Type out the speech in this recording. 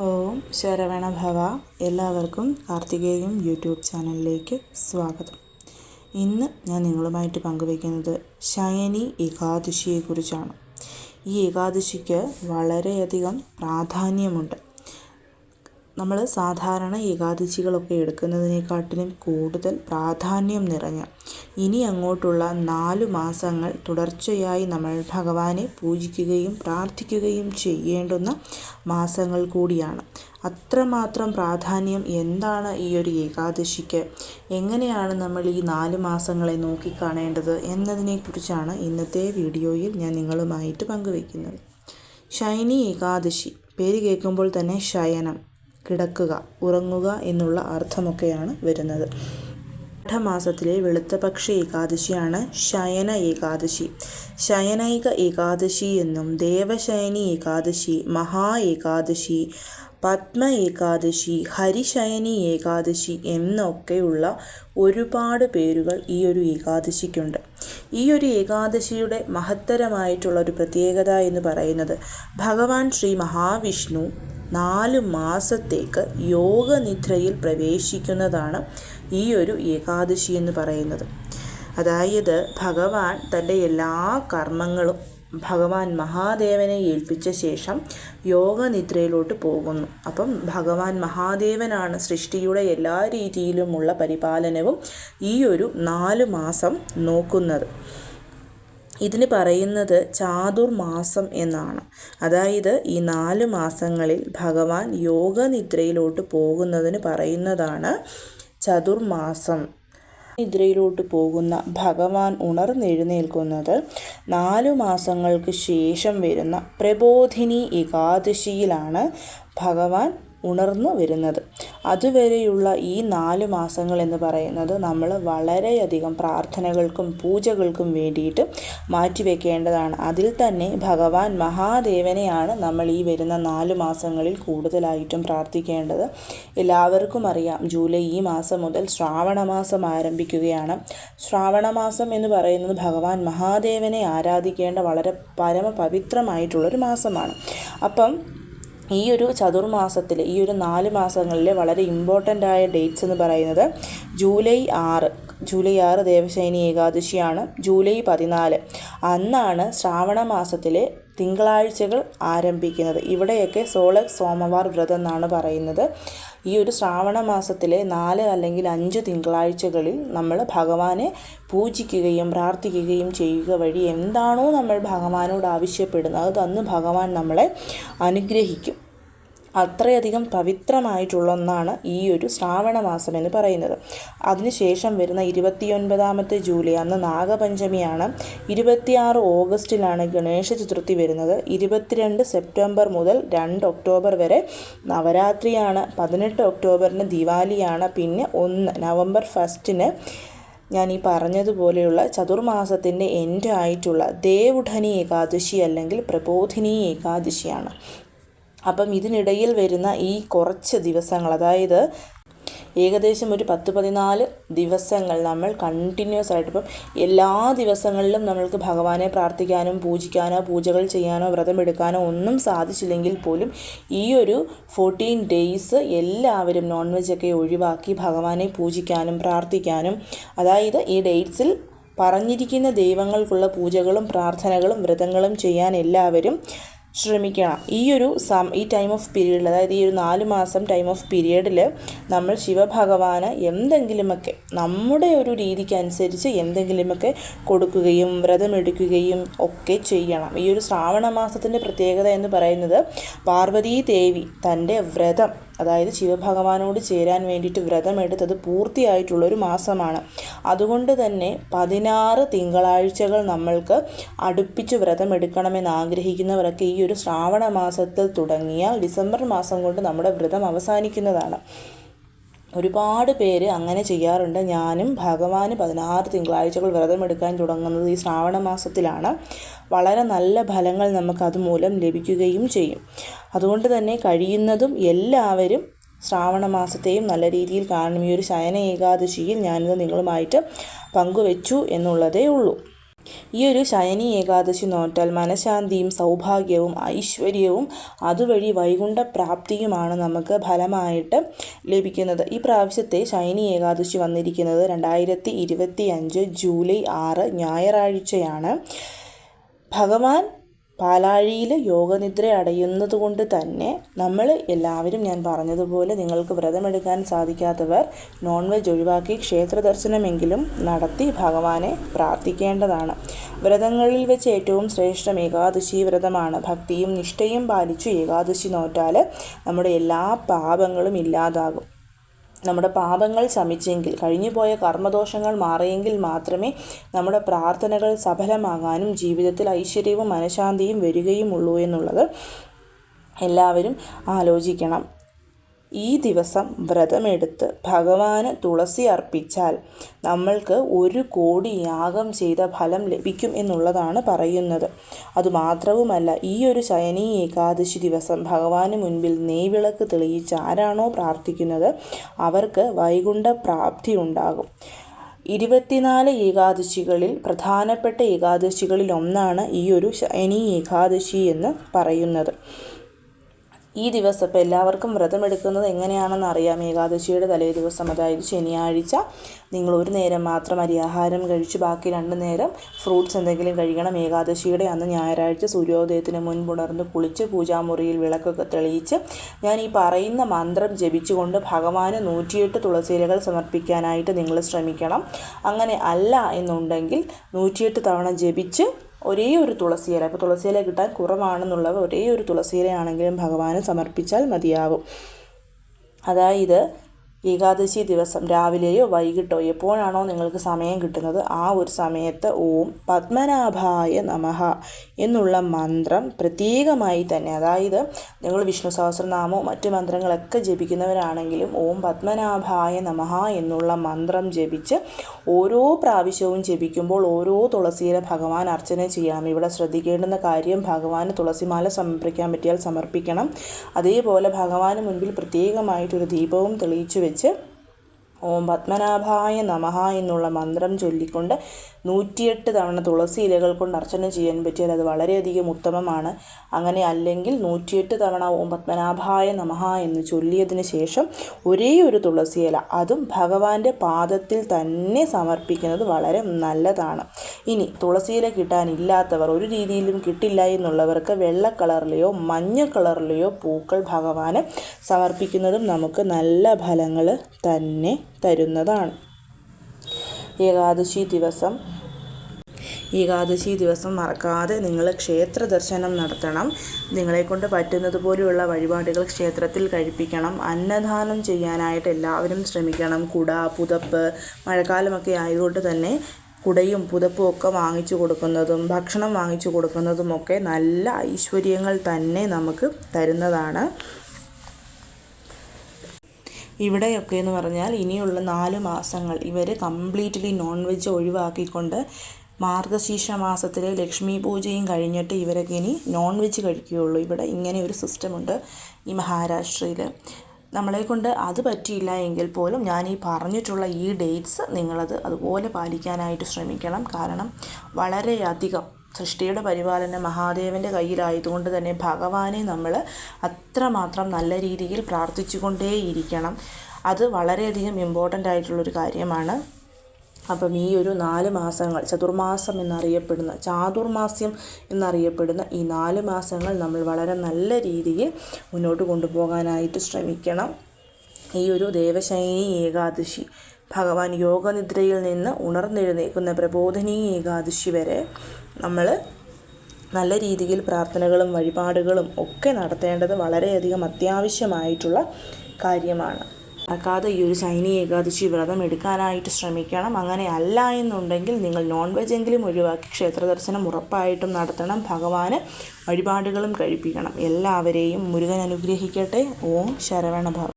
ഓം ശരവണ ഭവ എല്ലാവർക്കും കാർത്തികേയം യൂട്യൂബ് ചാനലിലേക്ക് സ്വാഗതം. ഇന്ന് ഞാൻ നിങ്ങളുമായിട്ട് പങ്കുവയ്ക്കുന്നത് ശയനി ഏകാദശിയെക്കുറിച്ചാണ്. ഈ ഏകാദശിക്ക് വളരെയധികം പ്രാധാന്യമുണ്ട്. നമ്മൾ സാധാരണ ഏകാദശികളൊക്കെ എടുക്കുന്നതിനെക്കാട്ടിലും കൂടുതൽ പ്രാധാന്യം നിറഞ്ഞ ഇനി അങ്ങോട്ടുള്ള നാലു മാസങ്ങൾ തുടർച്ചയായി നമ്മൾ ഭഗവാനെ പൂജിക്കുകയും പ്രാർത്ഥിക്കുകയും ചെയ്യേണ്ടുന്ന മാസങ്ങൾ കൂടിയാണ്. അത്രമാത്രം പ്രാധാന്യം എന്താണ് ഈ ഒരു ഏകാദശിക്ക്? എങ്ങനെയാണ് നമ്മൾ ഈ നാല് മാസങ്ങളെ നോക്കിക്കാണേണ്ടത് എന്നതിനെക്കുറിച്ചാണ് ഇന്നത്തെ വീഡിയോയിൽ ഞാൻ നിങ്ങളുമായിട്ട് പങ്കുവയ്ക്കുന്നത്. ശൈനി ഏകാദശി. പേര് കേൾക്കുമ്പോൾ തന്നെ ശയനം. കിടക്കുക ഉറങ്ങുക എന്നുള്ള അർത്ഥമൊക്കെയാണ് വരുന്നത്. മാസത്തിലെ വെളുത്തപക്ഷ ഏകാദശിയാണ് ശയന ഏകാദശി. ശയനൈക ഏകാദശി എന്നും ദേവശയനി ഏകാദശി മഹാ ഏകാദശി പത്മ ഏകാദശി ഹരിശയനി ഏകാദശി എന്നൊക്കെയുള്ള ഒരുപാട് പേരുകൾ ഈ ഒരു ഏകാദശിക്കുണ്ട്. ഈ ഒരു ഏകാദശിയുടെ മഹത്തരമായിട്ടുള്ള ഒരു പ്രത്യേകത എന്ന് പറയുന്നത് ഭഗവാൻ ശ്രീ മഹാവിഷ്ണു നാല് മാസത്തേക്ക് യോഗനിദ്രയിൽ പ്രവേശിക്കുന്നതാണ് ഈ ഒരു ഏകാദശി എന്ന് പറയുന്നത്. അതായത് ഭഗവാൻ തന്റെ എല്ലാ കർമ്മങ്ങളും ഭഗവാൻ മഹാദേവനെ ഏൽപ്പിച്ച ശേഷം യോഗനിദ്രയിലോട്ട് പോകുന്നു. അപ്പം ഭഗവാൻ മഹാദേവനാണ് സൃഷ്ടിയുടെ എല്ലാ രീതിയിലുമുള്ള പരിപാലനവും ഈ ഒരു നാല് മാസം നോക്കുന്നത്. ഇതിന് പറയുന്നത് ചാതുർമാസം എന്നാണ്. അതായത് ഈ നാല് മാസങ്ങളിൽ ഭഗവാൻ യോഗനിദ്രയിലോട്ട് പോകുന്നതിന് പറയുന്നതാണ് ചതുർമാസം നിദ്രയിലോട്ട് പോകുന്ന ഭഗവാൻ ഉണർന്നെഴുന്നേൽക്കുന്നത് നാലു മാസങ്ങൾക്ക് ശേഷം വരുന്ന പ്രബോധിനി ഏകാദശിയിലാണ് ഭഗവാൻ ഉണർന്നു വരുന്നത്. അതുവരെയുള്ള ഈ നാല് മാസങ്ങൾ എന്ന് പറയുന്നത് നമ്മൾ വളരെയധികം പ്രാർത്ഥനകൾക്കും പൂജകൾക്കും വേണ്ടിയിട്ട് മാറ്റിവെക്കേണ്ടതാണ്. അതിൽ തന്നെ ഭഗവാൻ മഹാദേവനെയാണ് നമ്മൾ ഈ വരുന്ന നാല് മാസങ്ങളിൽ കൂടുതലായിട്ടും പ്രാർത്ഥിക്കേണ്ടത്. എല്ലാവർക്കും അറിയാം ജൂലൈ ഈ മാസം മുതൽ ശ്രാവണ മാസം ആരംഭിക്കുകയാണ്. ശ്രാവണ മാസം എന്ന് പറയുന്നത് ഭഗവാൻ മഹാദേവനെ ആരാധിക്കേണ്ട വളരെ പരമപവിത്രമായിട്ടുള്ളൊരു മാസമാണ്. അപ്പം ഈ ഒരു ചതുർമാസത്തിൽ ഈ ഒരു നാല് മാസങ്ങളിൽ വളരെ ഇമ്പോർട്ടന്റ് ആയ ഡേറ്റ്സ് എന്ന് പറയുന്നത് ജൂലൈ ആറ്. ജൂലൈ ആറ് ദേവശൈനി ഏകാദശിയാണ് ജൂലൈ പതിനാല്. അന്നാണ് ശ്രാവണ മാസത്തിലെ തിങ്കളാഴ്ചകൾ ആരംഭിക്കുന്നത്. ഇവിടെയൊക്കെ സോളക് സോമവാർ വ്രതം എന്നാണ് പറയുന്നത്. ഈ ഒരു ശ്രാവണ മാസത്തിലെ നാല് അല്ലെങ്കിൽ അഞ്ച് തിങ്കളാഴ്ചകളിൽ നമ്മൾ ഭഗവാനെ പൂജിക്കുകയും പ്രാർത്ഥിക്കുകയും ചെയ്യുക വഴി എന്താണോ നമ്മൾ ഭഗവാനോട് ആവശ്യപ്പെടുന്നത് അത് അന്ന് ഭഗവാൻ നമ്മളെ അനുഗ്രഹിക്കും. അത്രയധികം പവിത്രമായിട്ടുള്ള ഒന്നാണ് ഈ ഒരു ശ്രാവണ മാസം എന്ന് പറയുന്നത്. അതിനുശേഷം വരുന്ന ഇരുപത്തിയൊൻപതാമത്തെ ജൂലൈ അന്ന് നാഗപഞ്ചമിയാണ്. ഇരുപത്തിയാറ് ഓഗസ്റ്റിലാണ് ഗണേശ ചതുർത്ഥി വരുന്നത്. ഇരുപത്തിരണ്ട് സെപ്റ്റംബർ മുതൽ രണ്ട് ഒക്ടോബർ വരെ നവരാത്രിയാണ്. പതിനെട്ട് ഒക്ടോബറിന് ദിവാലിയാണ്. പിന്നെ ഒന്ന് നവംബർ ഫസ്റ്റിന് ഞാൻ ഈ പറഞ്ഞതുപോലെയുള്ള ചതുർമാസത്തിന്റെ എൻഡ് ആയിട്ടുള്ള ദേവുഠനി ഏകാദശി അല്ലെങ്കിൽ പ്രബോധിനി ഏകാദശിയാണ്. അപ്പം ഇതിനിടയിൽ വരുന്ന ഈ കുറച്ച് ദിവസങ്ങൾ അതായത് ഏകദേശം ഒരു പത്ത് പതിനാല് ദിവസങ്ങൾ നമ്മൾ കണ്ടിന്യൂസ് ആയിട്ട് ഇപ്പം എല്ലാ ദിവസങ്ങളിലും നമ്മൾക്ക് ഭഗവാനെ പ്രാർത്ഥിക്കാനും പൂജിക്കാനോ പൂജകൾ ചെയ്യാനോ വ്രതമെടുക്കാനോ ഒന്നും സാധിച്ചില്ലെങ്കിൽ പോലും ഈ ഒരു ഫോർട്ടീൻ ഡേയ്സ് എല്ലാവരും നോൺ വെജൊക്കെ ഒഴിവാക്കി ഭഗവാനെ പൂജിക്കാനും പ്രാർത്ഥിക്കാനും അതായത് ഈ ഡേറ്റ്സിൽ പറഞ്ഞിരിക്കുന്ന ദൈവങ്ങൾക്കുള്ള പൂജകളും പ്രാർത്ഥനകളും വ്രതങ്ങളും ചെയ്യാൻ എല്ലാവരും ശ്രമിക്കണം. ഈ ഒരു സം ഈ ടൈം ഓഫ് പീരീഡിൽ അതായത് ഈ ഒരു നാല് മാസം ടൈം ഓഫ് പീരീഡിൽ നമ്മൾ ശിവഭഗവാന് എന്തെങ്കിലുമൊക്കെ നമ്മുടെ ഒരു രീതിക്കനുസരിച്ച് എന്തെങ്കിലുമൊക്കെ കൊടുക്കുകയും വ്രതമെടുക്കുകയും ഒക്കെ ചെയ്യണം. ഈ ഒരു ശ്രാവണ മാസത്തിന്റെ പ്രത്യേകത എന്ന് പറയുന്നത് പാർവതീ ദേവി തന്റെ വ്രതം അതായത് ശിവഭഗവാനോട് ചേരാൻ വേണ്ടിയിട്ട് വ്രതമെടുത്തത് പൂർത്തിയായിട്ടുള്ള ഒരു മാസമാണ്. അതുകൊണ്ട് തന്നെ പതിനാറ് തിങ്കളാഴ്ചകൾ നമ്മൾക്ക് അടുപ്പിച്ച് വ്രതമെടുക്കണമെന്ന് ആഗ്രഹിക്കുന്നവരൊക്കെ ഈ ഒരു ശ്രാവണ മാസത്തിൽ തുടങ്ങിയാൽ ഡിസംബർ മാസം കൊണ്ട് നമ്മുടെ വ്രതം അവസാനിക്കുന്നതാണ്. ഒരുപാട് പേര് അങ്ങനെ ചെയ്യാറുണ്ട്. ഞാനും ഭഗവാന് പതിനാറ് തിങ്കളാഴ്ചകൾ വ്രതമെടുക്കാൻ തുടങ്ങുന്നത് ഈ ശ്രാവണ മാസത്തിലാണ്. വളരെ നല്ല ഫലങ്ങൾ നമുക്ക് അതുമൂലം ലഭിക്കുകയും ചെയ്യും. അതുകൊണ്ട് തന്നെ കഴിയുന്നതും എല്ലാവരും ശ്രാവണ മാസത്തെയും നല്ല രീതിയിൽ കാണണം. ഈ ഒരു ശയന ഏകാദശിയിൽ ഞാനിത് നിങ്ങളുമായിട്ട് പങ്കുവെച്ചു എന്നുള്ളതേ ഉള്ളൂ. ഈ ഒരു ശയനി ഏകാദശി നോറ്റാൽ മനഃശാന്തിയും സൗഭാഗ്യവും ഐശ്വര്യവും അതുവഴി വൈകുണ്ഠപ്രാപ്തിയുമാണ് നമുക്ക് ഫലമായിട്ട് ലഭിക്കുന്നത്. ഈ പ്രാവശ്യത്തെ ശയനി ഏകാദശി വന്നിരിക്കുന്നത് രണ്ടായിരത്തി ഇരുപത്തി അഞ്ച് ജൂലൈ ആറ് ഞായറാഴ്ചയാണ്. ഭഗവാൻ പാലാഴിയിൽ യോഗനിദ്ര അടയുന്നത് കൊണ്ട് തന്നെ നമ്മൾ എല്ലാവരും ഞാൻ പറഞ്ഞതുപോലെ നിങ്ങൾക്ക് വ്രതമെടുക്കാൻ സാധിക്കാത്തവർ നോൺ വെജ് ഒഴിവാക്കി ക്ഷേത്ര ദർശനമെങ്കിലും നടത്തി ഭഗവാനെ പ്രാർത്ഥിക്കേണ്ടതാണ്. വ്രതങ്ങളിൽ വെച്ച് ഏറ്റവും ശ്രേഷ്ഠം ഏകാദശി വ്രതമാണ്. ഭക്തിയും നിഷ്ഠയും പാലിച്ചു ഏകാദശി നോറ്റാൽ നമ്മുടെ എല്ലാ പാപങ്ങളും ഇല്ലാതാകും. നമ്മുടെ പാപങ്ങൾ ശമിച്ചെങ്കിൽ കഴിഞ്ഞുപോയ കർമ്മദോഷങ്ങൾ മാറിയെങ്കിൽ മാത്രമേ നമ്മുടെ പ്രാർത്ഥനകൾ സഫലമാകാനും ജീവിതത്തിൽ ഐശ്വര്യവും മനഃശാന്തിയും വരികയുമുള്ളൂ എന്നുള്ളത് എല്ലാവരും ആലോചിക്കണം. ഈ ദിവസം വ്രതമെടുത്ത് ഭഗവാന് തുളസി അർപ്പിച്ചാൽ നമ്മൾക്ക് ഒരു കോടി യാഗം ചെയ്ത ഫലം ലഭിക്കും എന്നുള്ളതാണ് പറയുന്നത്. അതുമാത്രവുമല്ല ഈ ഒരു ശയനി ഏകാദശി ദിവസം ഭഗവാന് മുൻപിൽ നെയ്വിളക്ക് തെളിയിച്ച് ആരാണോ പ്രാർത്ഥിക്കുന്നത് അവർക്ക് വൈകുണ്ഠ പ്രാപ്തി ഉണ്ടാകും ഇരുപത്തിനാല് ഏകാദശികളിൽ പ്രധാനപ്പെട്ട ഏകാദശികളിൽ ഒന്നാണ് ഈ ഒരു ശയനി ഏകാദശി എന്ന് പറയുന്നത്. ഈ ദിവസം ഇപ്പോൾ എല്ലാവർക്കും വ്രതമെടുക്കുന്നത് എങ്ങനെയാണെന്ന് അറിയാം. ഏകാദശിയുടെ തലേ ദിവസം അതായത് ശനിയാഴ്ച നിങ്ങൾ ഒരു നേരം മാത്രം അരിയാഹാരം കഴിച്ച് ബാക്കി രണ്ട് നേരം ഫ്രൂട്ട്സ് എന്തെങ്കിലും കഴിക്കണം. ഏകാദശിയുടെ അന്ന് ഞായറാഴ്ച സൂര്യോദയത്തിന് മുൻപുണർന്ന് കുളിച്ച് പൂജാമുറിയിൽ വിളക്കൊക്കെ തെളിയിച്ച് ഞാൻ ഈ പറയുന്ന മന്ത്രം ജപിച്ചുകൊണ്ട് ഭഗവാന് നൂറ്റിയെട്ട് തുളസിയിലകൾ സമർപ്പിക്കാനായിട്ട് നിങ്ങൾ ശ്രമിക്കണം. അങ്ങനെ അല്ല എന്നുണ്ടെങ്കിൽ നൂറ്റിയെട്ട് തവണ ജപിച്ച് ഒരേ ഒരു തുളസിയില അപ്പോൾ തുളസിയില കിട്ടാൻ കുറവാണെന്നുള്ളവ ഒരേ ഒരു തുളസിയിലയാണെങ്കിലും ഭഗവാന് സമർപ്പിച്ചാൽ മതിയാകും അതായത് ഏകാദശി ദിവസം രാവിലെയോ വൈകിട്ടോ എപ്പോഴാണോ നിങ്ങൾക്ക് സമയം കിട്ടുന്നത് ആ ഒരു സമയത്ത് ഓം പത്മനാഭായ നമഹ എന്നുള്ള മന്ത്രം പ്രത്യേകമായി തന്നെ അതായത് നിങ്ങൾ വിഷ്ണു സഹസ്രനാമോ മറ്റു മന്ത്രങ്ങളൊക്കെ ജപിക്കുന്നവരാണെങ്കിലും ഓം പത്മനാഭായ നമഹ എന്നുള്ള മന്ത്രം ജപിച്ച് ഓരോ പ്രാവശ്യവും ജപിക്കുമ്പോൾ ഓരോ തുളസിയിലെ ഭഗവാൻ അർച്ചന ചെയ്യാം. ഇവിടെ ശ്രദ്ധിക്കേണ്ടുന്ന കാര്യം ഭഗവാന് തുളസിമാല സമർപ്പിക്കാൻ പറ്റിയാൽ സമർപ്പിക്കണം. അതേപോലെ ഭഗവാന് മുൻപിൽ പ്രത്യേകമായിട്ടൊരു ദീപവും തെളിയിച്ചു വെച്ച് ഓം പത്മനാഭായ നമഹ എന്നുള്ള മന്ത്രം ചൊല്ലിക്കൊണ്ട് നൂറ്റിയെട്ട് തവണ തുളസി ഇലകൾ കൊണ്ട് അർച്ചന ചെയ്യാൻ പറ്റിയാൽ അത് വളരെയധികം ഉത്തമമാണ്. അങ്ങനെ അല്ലെങ്കിൽ നൂറ്റിയെട്ട് തവണ ഓം പത്മനാഭായ നമഹ എന്ന് ചൊല്ലിയതിന് ശേഷം ഒരേ ഒരു തുളസി ഇല അതും ഭഗവാന്റെ പാദത്തിൽ തന്നെ സമർപ്പിക്കുന്നത് വളരെ നല്ലതാണ്. ഇനി തുളസിയില കിട്ടാനില്ലാത്തവർ ഒരു രീതിയിലും കിട്ടില്ല എന്നുള്ളവർക്ക് വെള്ള കളറിലെയോ മഞ്ഞ കളറിലെയോ പൂക്കൾ ഭഗവാന് സമർപ്പിക്കുന്നതും നമുക്ക് നല്ല ഫലങ്ങൾ തന്നെ തരുന്നതാണ്. ഏകാദശി ദിവസം ഏകാദശി ദിവസം മറക്കാതെ നിങ്ങൾ ക്ഷേത്ര ദർശനം നടത്തണം. നിങ്ങളെക്കൊണ്ട് പറ്റുന്നത് പോലെയുള്ള വഴിപാടുകൾ ക്ഷേത്രത്തിൽ കഴിപ്പിക്കണം. അന്നദാനം ചെയ്യാനായിട്ട് എല്ലാവരും ശ്രമിക്കണം. കുട പുതപ്പ് മഴക്കാലമൊക്കെ ആയതുകൊണ്ട് തന്നെ കുടയും പുതപ്പും ഒക്കെ വാങ്ങിച്ചു കൊടുക്കുന്നതും ഭക്ഷണം വാങ്ങിച്ചു കൊടുക്കുന്നതുമൊക്കെ നല്ല ഐശ്വര്യങ്ങൾ തന്നെ നമുക്ക് തരുന്നതാണ്. ഇവിടെയൊക്കെ എന്ന് പറഞ്ഞാൽ ഇനിയുള്ള നാല് മാസങ്ങൾ ഇവർ കംപ്ലീറ്റ്ലി നോൺ വെജ് ഒഴിവാക്കിക്കൊണ്ട് മാർഗശീർഷ മാസത്തിലെ ലക്ഷ്മി പൂജയും കഴിഞ്ഞിട്ട് ഇവരൊക്കെ ഇനി നോൺ വെജ് കഴിക്കുകയുള്ളൂ. ഇവിടെ ഇങ്ങനെ ഒരു സിസ്റ്റമുണ്ട് ഈ മഹാരാഷ്ട്രയിൽ. നമ്മളെ കൊണ്ട് അത് പറ്റിയില്ല എങ്കിൽ പോലും ഞാൻ ഈ പറഞ്ഞിട്ടുള്ള ഈ ഡേറ്റ്സ് നിങ്ങളത് അതുപോലെ പാലിക്കാനായിട്ട് ശ്രമിക്കണം. കാരണം വളരെയധികം സൃഷ്ടിയുടെ പരിപാലനം മഹാദേവന്റെ കയ്യിലായതുകൊണ്ട് തന്നെ ഭഗവാനെ നമ്മൾ അത്രമാത്രം നല്ല രീതിയിൽ പ്രാർത്ഥിച്ചുകൊണ്ടേയിരിക്കണം. അത് വളരെയധികം ഇമ്പോർട്ടന്റ് ആയിട്ടുള്ളൊരു കാര്യമാണ്. അപ്പം ഈ ഒരു നാല് മാസങ്ങൾ ചതുർമാസം എന്നറിയപ്പെടുന്ന ചാതുർമാസ്യം എന്നറിയപ്പെടുന്ന ഈ നാല് മാസങ്ങൾ നമ്മൾ വളരെ നല്ല രീതിയിൽ മുന്നോട്ട് കൊണ്ടുപോകാനായിട്ട് ശ്രമിക്കണം. ഈ ഒരു ദേവശൈനി ഏകാദശി ഭഗവാൻ യോഗനിദ്രയിൽ നിന്ന് ഉണർന്നെഴുന്നേൽക്കുന്ന പ്രബോധനീ ഏകാദശി വരെ നമ്മൾ നല്ല രീതിയിൽ പ്രാർത്ഥനകളും വഴിപാടുകളും ഒക്കെ നടത്തേണ്ടത് വളരെയധികം അത്യാവശ്യമായിട്ടുള്ള കാര്യമാണ്. മറക്കാതെ ഈ ഒരു ശൈനി ഏകാദശി വ്രതം എടുക്കാനായിട്ട് ശ്രമിക്കണം. അങ്ങനെ അല്ല എന്നുണ്ടെങ്കിൽ നിങ്ങൾ നോൺ വെജ് എങ്കിലും ഒഴിവാക്കി ക്ഷേത്ര ദർശനം ഉറപ്പായിട്ടും നടത്തണം. ഭഗവാന് വഴിപാടുകളും കഴിപ്പിക്കണം. എല്ലാവരെയും മുരുകൻ അനുഗ്രഹിക്കട്ടെ. ഓം ശരവണ ഭവ